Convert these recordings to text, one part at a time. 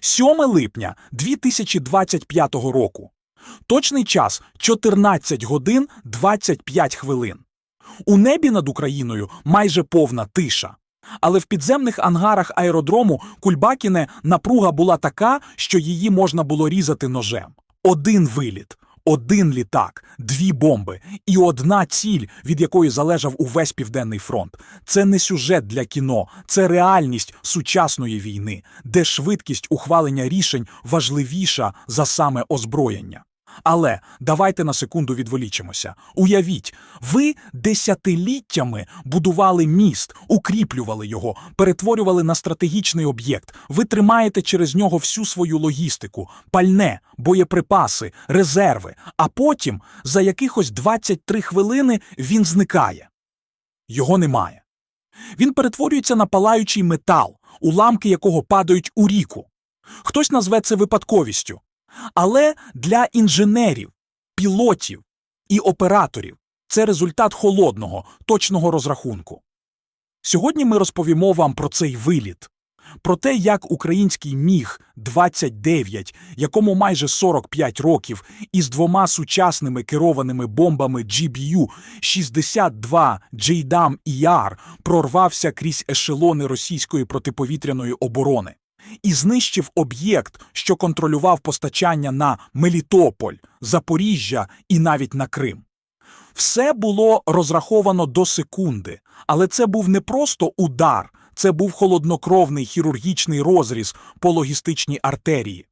7 липня 2025 року. Точний час 14 годин 25 хвилин. У небі над Україною майже повна тиша. Але в підземних ангарах аеродрому Кульбакіне напруга була така, що її можна було різати ножем. Один виліт, один літак, дві бомби і одна ціль, від якої залежав увесь південний фронт. Це не сюжет для кіно, це реальність сучасної війни, де швидкість ухвалення рішень важливіша за саме озброєння. Але давайте на секунду відволічимося. Уявіть, ви десятиліттями будували міст, укріплювали його, перетворювали на стратегічний об'єкт. Ви тримаєте через нього всю свою логістику, пальне, боєприпаси, резерви, а потім за якихось 23 хвилини він зникає. Його немає. Він перетворюється на палаючий метал, уламки якого падають у ріку. Хтось назве це випадковістю. Але для інженерів, пілотів і операторів це результат холодного, точного розрахунку. Сьогодні ми розповімо вам про цей виліт, про те, як український міг 29, якому майже 45 років, із двома сучасними керованими бомбами GBU 62 JDAM ER прорвався крізь ешелони російської протиповітряної оборони і знищив об'єкт, що контролював постачання на Мелітополь, Запоріжжя і навіть на Крим. Все було розраховано до секунди, але це був не просто удар, це був холоднокровний хірургічний розріз по логістичній артерії.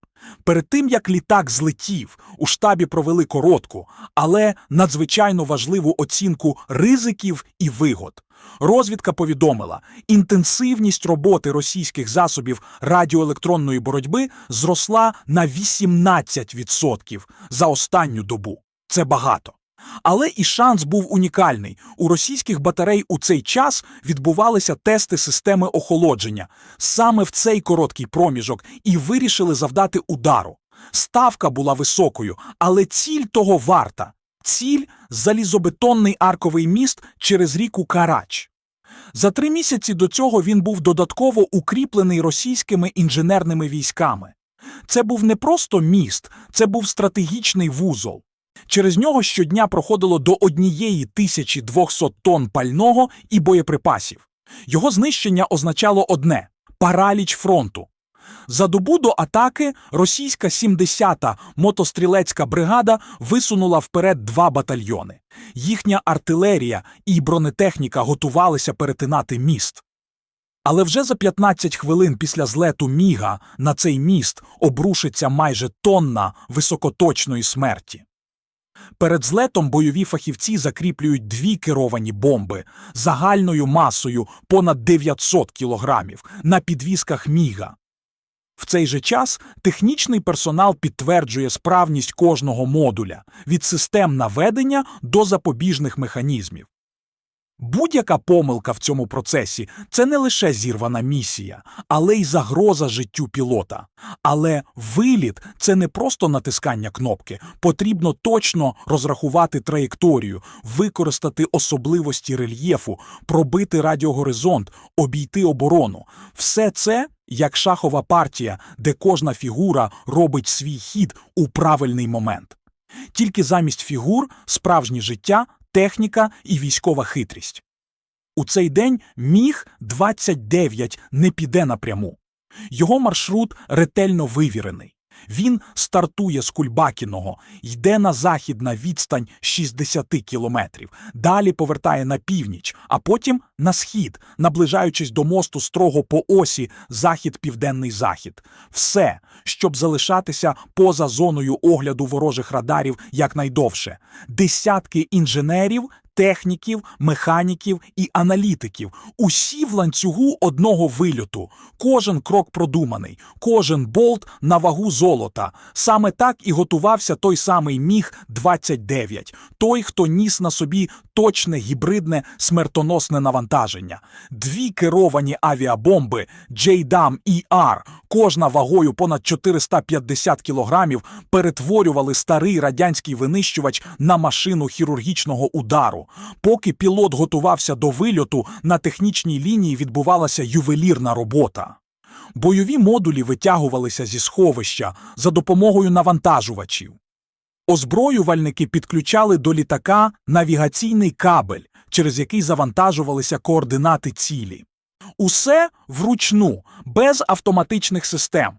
Перед тим як літак злетів, у штабі провели коротку, але надзвичайно важливу оцінку ризиків і вигод. Розвідка повідомила, інтенсивність роботи російських засобів радіоелектронної боротьби зросла на 18% за останню добу. Це багато. Але і шанс був унікальний. У російських батарей у цей час відбувалися тести системи охолодження саме в цей короткий проміжок і вирішили завдати удару. Ставка була високою, але ціль того варта. Ціль залізобетонний арковий міст через ріку Карач. За три місяці до цього він був додатково укріплений російськими інженерними військами. Це був не просто міст, це був стратегічний вузол. Через нього щодня проходило до однієї тисячі 200 тонн пального і боєприпасів. Його знищення означало одне параліч фронту. За добу до атаки російська 70-та мотострілецька бригада висунула вперед два батальйони. Їхня артилерія і бронетехніка готувалися перетинати міст. Але вже за 15 хвилин після злету Міга на цей міст обрушиться майже тонна високоточної смерті. Перед злетом бойові фахівці закріплюють дві керовані бомби загальною масою понад 900 кілограмів на підвісках Міга. В цей же час технічний персонал підтверджує справність кожного модуля від систем наведення до запобіжних механізмів. Будь-яка помилка в цьому процесі це не лише зірвана місія, але й загроза життю пілота. Але виліт це не просто натискання кнопки. Потрібно точно розрахувати траєкторію, використати особливості рельєфу, пробити радіогоризонт, обійти оборону. Все це як шахова партія, де кожна фігура робить свій хід у правильний момент. Тільки замість фігур справжнє життя, техніка і військова хитрість. У цей день міг 29 не піде напряму. Його маршрут ретельно вивірений. Він стартує з Кульбакіного, йде на захід на відстань 60 кілометрів, далі повертає на північ, а потім на схід, наближаючись до мосту строго по осі захід-південний захід. Все, щоб залишатися поза зоною огляду ворожих радарів якнайдовше. Десятки інженерів, техніків, механіків і аналітиків. Усі в ланцюгу одного вильоту. Кожен крок продуманий, кожен болт на вагу золота. Саме так і готувався той самий міг 29 той, хто ніс на собі точне гібридне смертоносне навантаження. Дві керовані авіабомби JDAM ER, кожна вагою понад 450 кілограмів, перетворювали старий радянський винищувач на машину хірургічного удару. Поки пілот готувався до вильоту, на технічній лінії відбувалася ювелірна робота. Бойові модулі витягувалися зі сховища за допомогою навантажувачів. Озброювальники підключали до літака навігаційний кабель, через який завантажувалися координати цілі. Усе вручну, без автоматичних систем.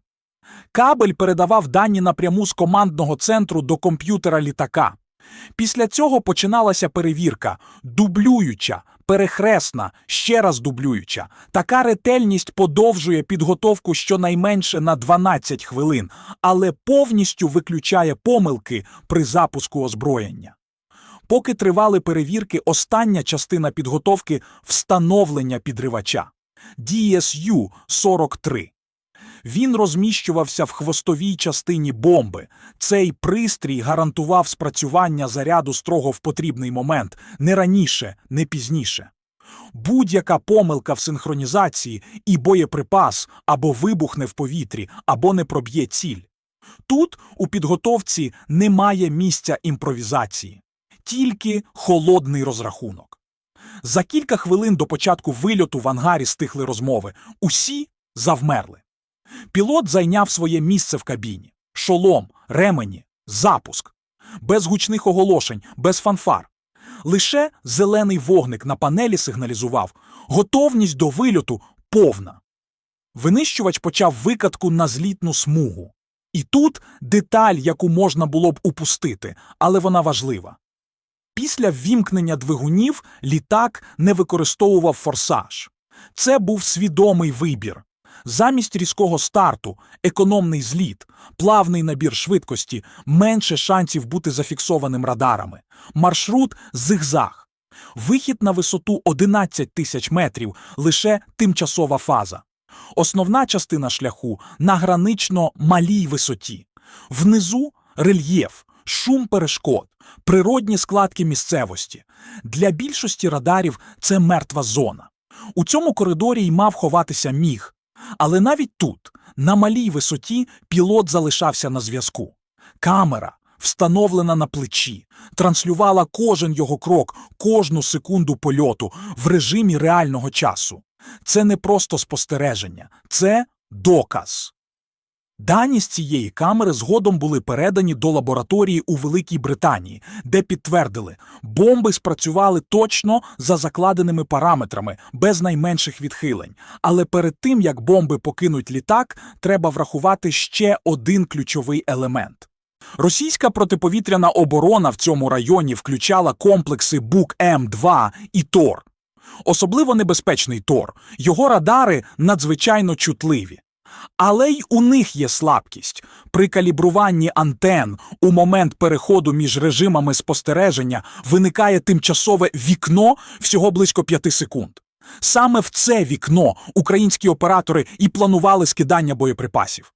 Кабель передавав дані напряму з командного центру до комп'ютера літака. Після цього починалася перевірка дублююча, перехресна, ще раз дублююча. Така ретельність подовжує підготовку щонайменше на 12 хвилин, але повністю виключає помилки при запуску озброєння. Поки тривали перевірки, остання частина підготовки встановлення підривача DSU-43. Він розміщувався в хвостовій частині бомби. Цей пристрій гарантував спрацювання заряду строго в потрібний момент, не раніше, не пізніше. Будь-яка помилка в синхронізації і боєприпас або вибухне в повітрі, або не проб'є ціль. Тут у підготовці немає місця імпровізації, тільки холодний розрахунок. За кілька хвилин до початку вильоту в ангарі стихли розмови. Усі завмерли. Пілот зайняв своє місце в кабіні. Шолом, ремені, запуск. Без гучних оголошень, без фанфар. Лише зелений вогник на панелі сигналізував. Готовність до вильоту повна. Винищувач почав викатку на злітну смугу. І тут деталь, яку можна було б упустити, але вона важлива. Після ввімкнення двигунів літак не використовував форсаж. Це був свідомий вибір. Замість різкого старту, економний зліт, плавний набір швидкості, менше шансів бути зафіксованим радарами. Маршрут зигзаг. Вихід на висоту 11 тисяч метрів лише тимчасова фаза. Основна частина шляху на гранично малій висоті. Внизу рельєф, шум перешкод, природні складки місцевості. Для більшості радарів це мертва зона. У цьому коридорі й мав ховатися міг. Але навіть тут, на малій висоті, пілот залишався на зв'язку. Камера, встановлена на плечі, транслювала кожен його крок, кожну секунду польоту в режимі реального часу. Це не просто спостереження, це доказ. Дані з цієї камери згодом були передані до лабораторії у Великій Британії, де підтвердили, бомби спрацювали точно за закладеними параметрами, без найменших відхилень. Але перед тим, як бомби покинуть літак, треба врахувати ще один ключовий елемент. Російська протиповітряна оборона в цьому районі включала комплекси БУК-М2 і ТОР. Особливо небезпечний ТОР. Його радари надзвичайно чутливі. Але й у них є слабкість. При калібруванні антен у момент переходу між режимами спостереження виникає тимчасове вікно всього близько 5 секунд. Саме в це вікно українські оператори і планували скидання боєприпасів.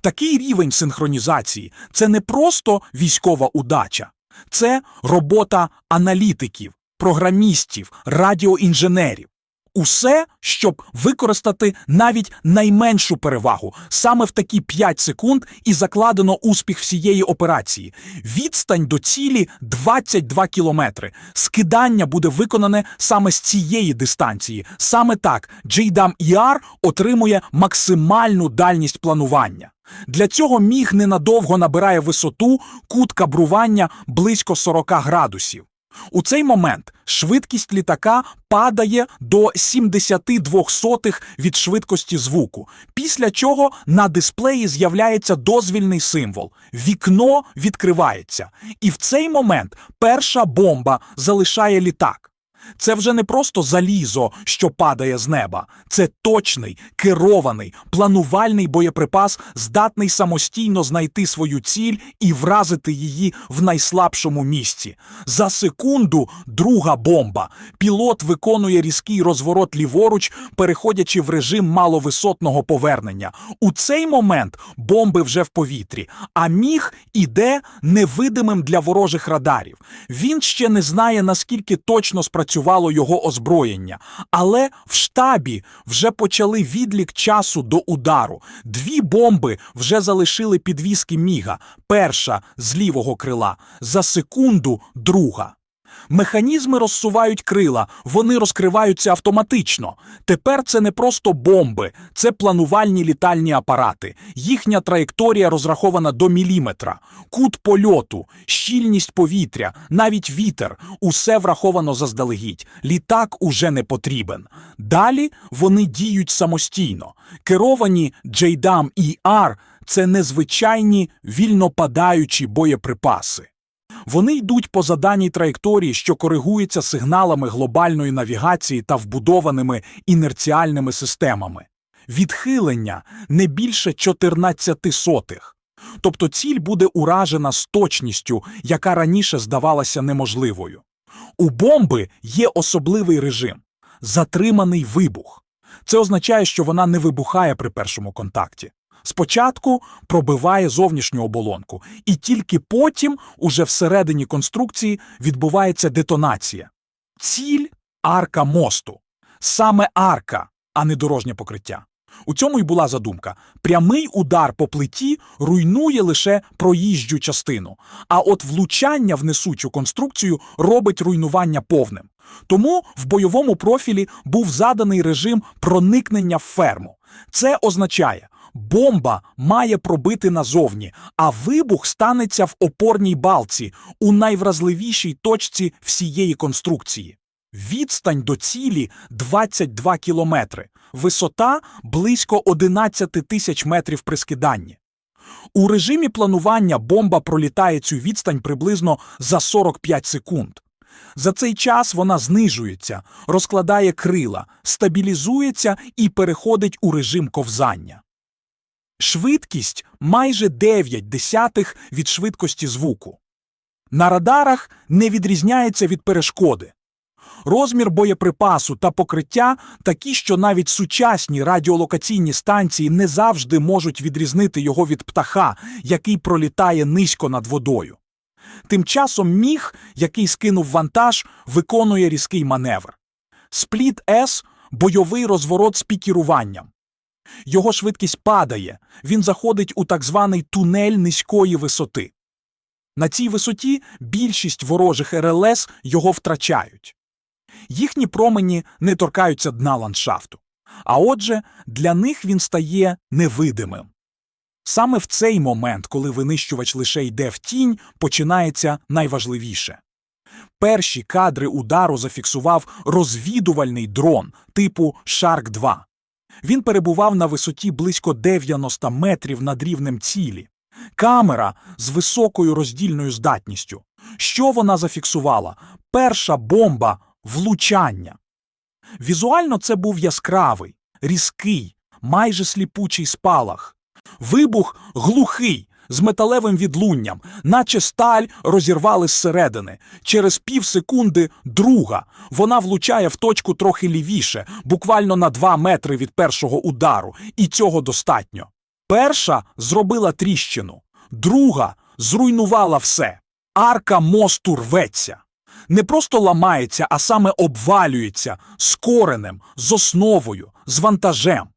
Такий рівень синхронізації це не просто військова удача, це робота аналітиків, програмістів, радіоінженерів. Усе, щоб використати навіть найменшу перевагу. Саме в такі 5 секунд і закладено успіх всієї операції. Відстань до цілі 22 кілометри. Скидання буде виконане саме з цієї дистанції. Саме так JDAM ER отримує максимальну дальність планування. Для цього міг ненадовго набирає висоту, кут кабрування близько 40 градусів. У цей момент швидкість літака падає до 72 сотих від швидкості звуку, після чого на дисплеї з'являється дозвільний символ. Вікно відкривається. І в цей момент перша бомба залишає літак. Це вже не просто залізо, що падає з неба. Це точний, керований, планувальний боєприпас, здатний самостійно знайти свою ціль і вразити її в найслабшому місці. За секунду друга бомба. Пілот виконує різкий розворот ліворуч, переходячи в режим маловисотного повернення. У цей момент бомби вже в повітрі, а міг іде невидимим для ворожих радарів. Він ще не знає, наскільки точно спрацювало його озброєння, але в штабі вже почали відлік часу до удару. Дві бомби вже залишили підвіски міга. Перша з лівого крила, за секунду друга. Механізми розсувають крила, вони розкриваються автоматично. Тепер це не просто бомби, це планувальні літальні апарати. Їхня траєкторія розрахована до міліметра, кут польоту, щільність повітря, навіть вітер усе враховано заздалегідь. Літак уже не потрібен. Далі вони діють самостійно. Керовані JDAM ER – це незвичайні вільнопадаючі боєприпаси. Вони йдуть по заданій траєкторії, що коригується сигналами глобальної навігації та вбудованими інерціальними системами. Відхилення не більше 14 сотих. Тобто ціль буде уражена з точністю, яка раніше здавалася неможливою. У бомби є особливий режим затриманий вибух. Це означає, що вона не вибухає при першому контакті. Спочатку пробиває зовнішню оболонку, і тільки потім, уже всередині конструкції, відбувається детонація. Ціль арка мосту. Саме арка, а не дорожнє покриття. У цьому й була задумка. Прямий удар по плиті руйнує лише проїжджу частину, а от влучання в несучу конструкцію робить руйнування повним. Тому в бойовому профілі був заданий режим проникнення в ферму. Це означає, бомба має пробити назовні, а вибух станеться в опорній балці у найвразливішій точці всієї конструкції. Відстань до цілі 22 кілометри, висота близько 11 тисяч метрів при скиданні. У режимі планування бомба пролітає цю відстань приблизно за 45 секунд. За цей час вона знижується, розкладає крила, стабілізується і переходить у режим ковзання. Швидкість майже 9 десятих від швидкості звуку. На радарах не відрізняється від перешкоди. Розмір боєприпасу та покриття такі, що навіть сучасні радіолокаційні станції не завжди можуть відрізнити його від птаха, який пролітає низько над водою. Тим часом міг, який скинув вантаж, виконує різкий маневр. Спліт С бойовий розворот з пікіруванням. Його швидкість падає, він заходить у так званий тунель низької висоти. На цій висоті більшість ворожих РЛС його втрачають. Їхні промені не торкаються дна ландшафту, а отже, для них він стає невидимим. Саме в цей момент, коли винищувач лише йде в тінь, починається найважливіше. Перші кадри удару зафіксував розвідувальний дрон типу Shark 2. Він перебував на висоті близько 90 метрів над рівнем цілі. Камера з високою роздільною здатністю. Що вона зафіксувала? Перша бомба влучання. Візуально це був яскравий, різкий, майже сліпучий спалах. Вибух глухий, з металевим відлунням, наче сталь розірвали зсередини. Через пів секунди друга. Вона влучає в точку трохи лівіше, буквально на два метри від першого удару, і цього достатньо. Перша зробила тріщину, друга зруйнувала все. Арка мосту рветься. Не просто ламається, а саме обвалюється з коренем, з основою, з вантажем.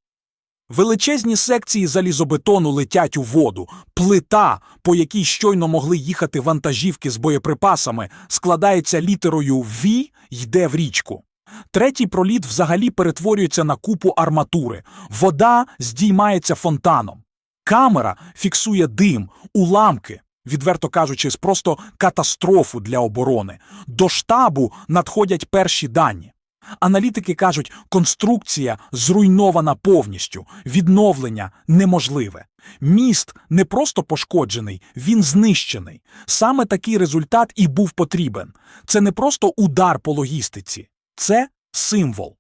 Величезні секції залізобетону летять у воду. Плита, по якій щойно могли їхати вантажівки з боєприпасами, складається літерою V, йде в річку. Третій проліт взагалі перетворюється на купу арматури. Вода здіймається фонтаном. Камера фіксує дим, уламки, відверто кажучи, просто катастрофу для оборони. До штабу надходять перші дані. Аналітики кажуть, конструкція зруйнована повністю, відновлення неможливе. Міст не просто пошкоджений, він знищений. Саме такий результат і був потрібен. Це не просто удар по логістиці, це символ.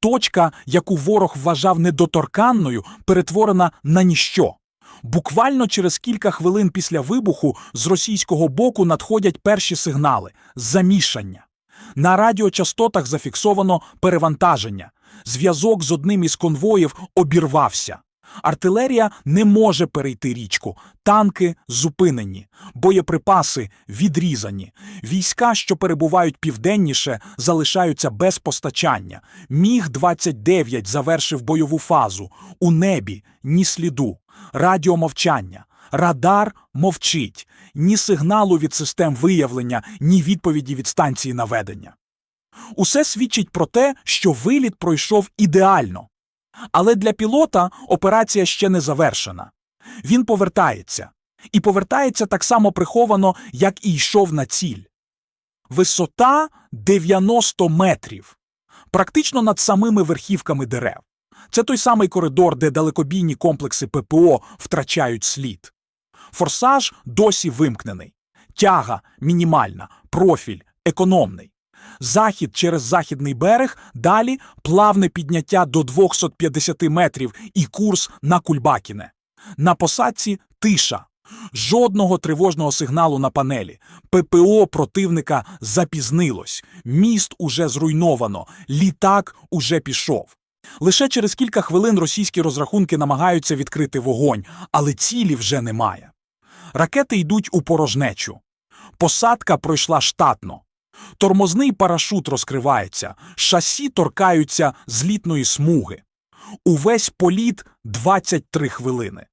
Точка, яку ворог вважав недоторканною, перетворена на ніщо. Буквально через кілька хвилин після вибуху з російського боку надходять перші сигнали замішання. На радіочастотах зафіксовано перевантаження. Зв'язок з одним із конвоїв обірвався. Артилерія не може перейти річку, танки зупинені, боєприпаси відрізані. Війська, що перебувають південніше, залишаються без постачання. Міг 29 завершив бойову фазу. У небі ні сліду, радіомовчання. Радар мовчить ні сигналу від систем виявлення, ні відповіді від станції наведення. Усе свідчить про те, що виліт пройшов ідеально. Але для пілота операція ще не завершена. Він повертається. І повертається так само приховано, як і йшов на ціль. Висота 90 метрів. Практично над самими верхівками дерев. Це той самий коридор, де далекобійні комплекси ППО втрачають слід. Форсаж досі вимкнений. Тяга мінімальна, профіль економний. Захід через західний берег, далі плавне підняття до 250 метрів і курс на Кульбакіне. На посадці тиша. Жодного тривожного сигналу на панелі. ППО противника запізнилось. Міст уже зруйновано. Літак уже пішов. Лише через кілька хвилин російські розрахунки намагаються відкрити вогонь, але цілі вже немає. Ракети йдуть у порожнечу. Посадка пройшла штатно. Тормозний парашут розкривається, шасі торкаються злітної смуги. Увесь політ 23 хвилини.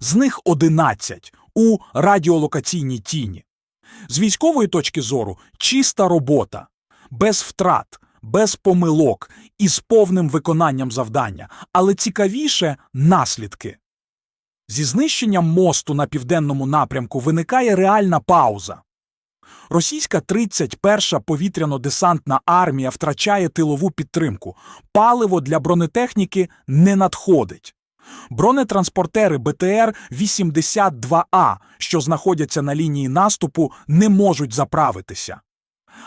З них 11 у радіолокаційній тіні. З військової точки зору чиста робота, без втрат, без помилок і з повним виконанням завдання, але цікавіше наслідки. Зі знищенням мосту на південному напрямку виникає реальна пауза. Російська 31-ша повітряно-десантна армія втрачає тилову підтримку. Паливо для бронетехніки не надходить. Бронетранспортери БТР-82А, що знаходяться на лінії наступу, не можуть заправитися.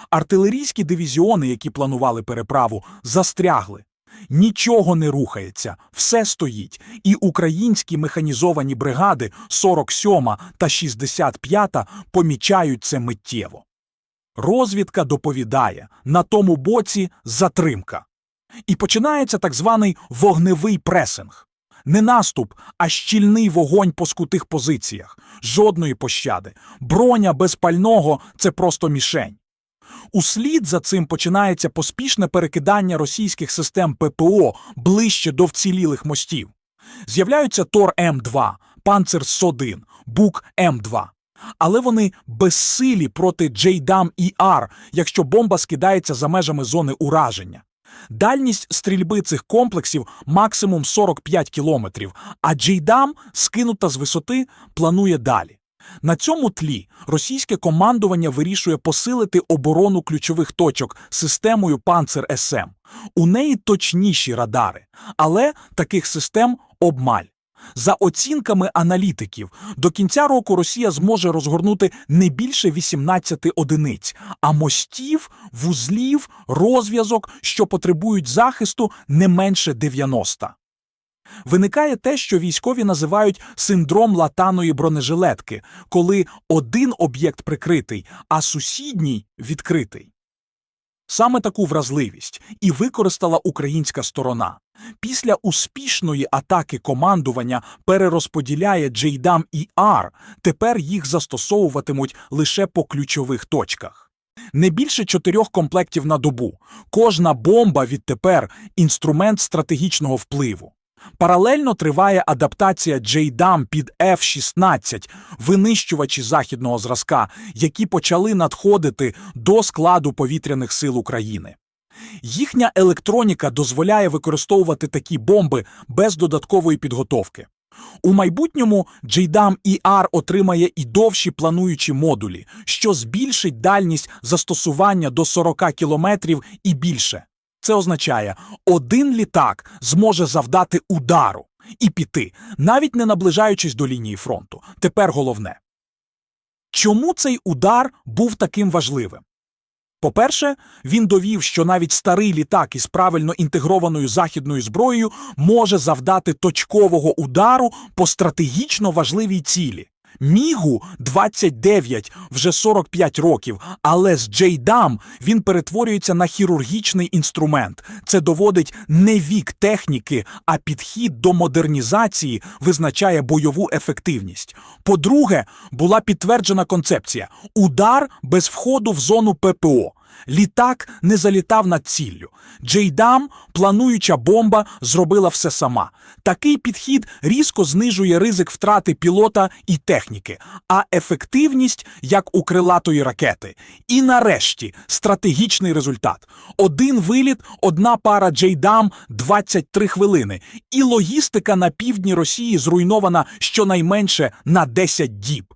Артилерійські дивізіони, які планували переправу, застрягли. Нічого не рухається, все стоїть, і українські механізовані бригади 47 та 65 помічають це миттєво. Розвідка доповідає, на тому боці затримка. І починається так званий вогневий пресинг. Не наступ, а щільний вогонь по скутих позиціях. Жодної пощади. Броня без пального це просто мішень. Услід за цим починається поспішне перекидання російських систем ППО ближче до вцілілих мостів. З'являються Тор М2, Панцерс-1, Бук М2. Але вони безсилі проти Джейдам ІР, якщо бомба скидається за межами зони ураження. Дальність стрільби цих комплексів максимум 45 кілометрів, а Джейдам, скинута з висоти, планує далі. На цьому тлі російське командування вирішує посилити оборону ключових точок системою Панцер СМ. У неї точніші радари, але таких систем обмаль. За оцінками аналітиків, до кінця року Росія зможе розгорнути не більше 18 одиниць, а мостів, вузлів, розв'язок, що потребують захисту, не менше 90. Виникає те, що військові називають синдром латаної бронежилетки, коли один об'єкт прикритий, а сусідній відкритий. Саме таку вразливість і використала українська сторона. Після успішної атаки командування перерозподіляє Джейдам і Ар, тепер їх застосовуватимуть лише по ключових точках. Не більше чотирьох комплектів на добу. Кожна бомба відтепер інструмент стратегічного впливу. Паралельно триває адаптація JDAM під F-16, винищувачі західного зразка, які почали надходити до складу повітряних сил України. Їхня електроніка дозволяє використовувати такі бомби без додаткової підготовки. У майбутньому JDAM ER отримає і довші плануючі модулі, що збільшить дальність застосування до 40 кілометрів і більше. Це означає, один літак зможе завдати удару і піти, навіть не наближаючись до лінії фронту. Тепер головне. Чому цей удар був таким важливим? По-перше, він довів, що навіть старий літак із правильно інтегрованою західною зброєю може завдати точкового удару по стратегічно важливій цілі. Мігу 29 вже 45 років, але з Джейдам він перетворюється на хірургічний інструмент. Це доводить не вік техніки, а підхід до модернізації визначає бойову ефективність. По-друге, була підтверджена концепція удар без входу в зону ППО. Літак не залітав над ціллю. Джейдам, плануюча бомба, зробила все сама. Такий підхід різко знижує ризик втрати пілота і техніки, а ефективність як у крилатої ракети. І нарешті стратегічний результат: один виліт, одна пара Джейдам, 23 хвилини. І логістика на півдні Росії зруйнована щонайменше на 10 діб.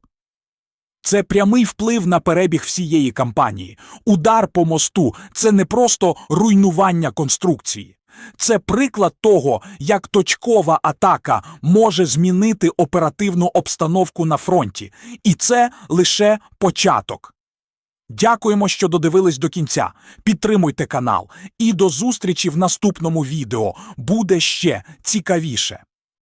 Це прямий вплив на перебіг всієї кампанії. Удар по мосту це не просто руйнування конструкції. Це приклад того, як точкова атака може змінити оперативну обстановку на фронті. І це лише початок. Дякуємо, що додивились до кінця. Підтримуйте канал. І до зустрічі в наступному відео. Буде ще цікавіше.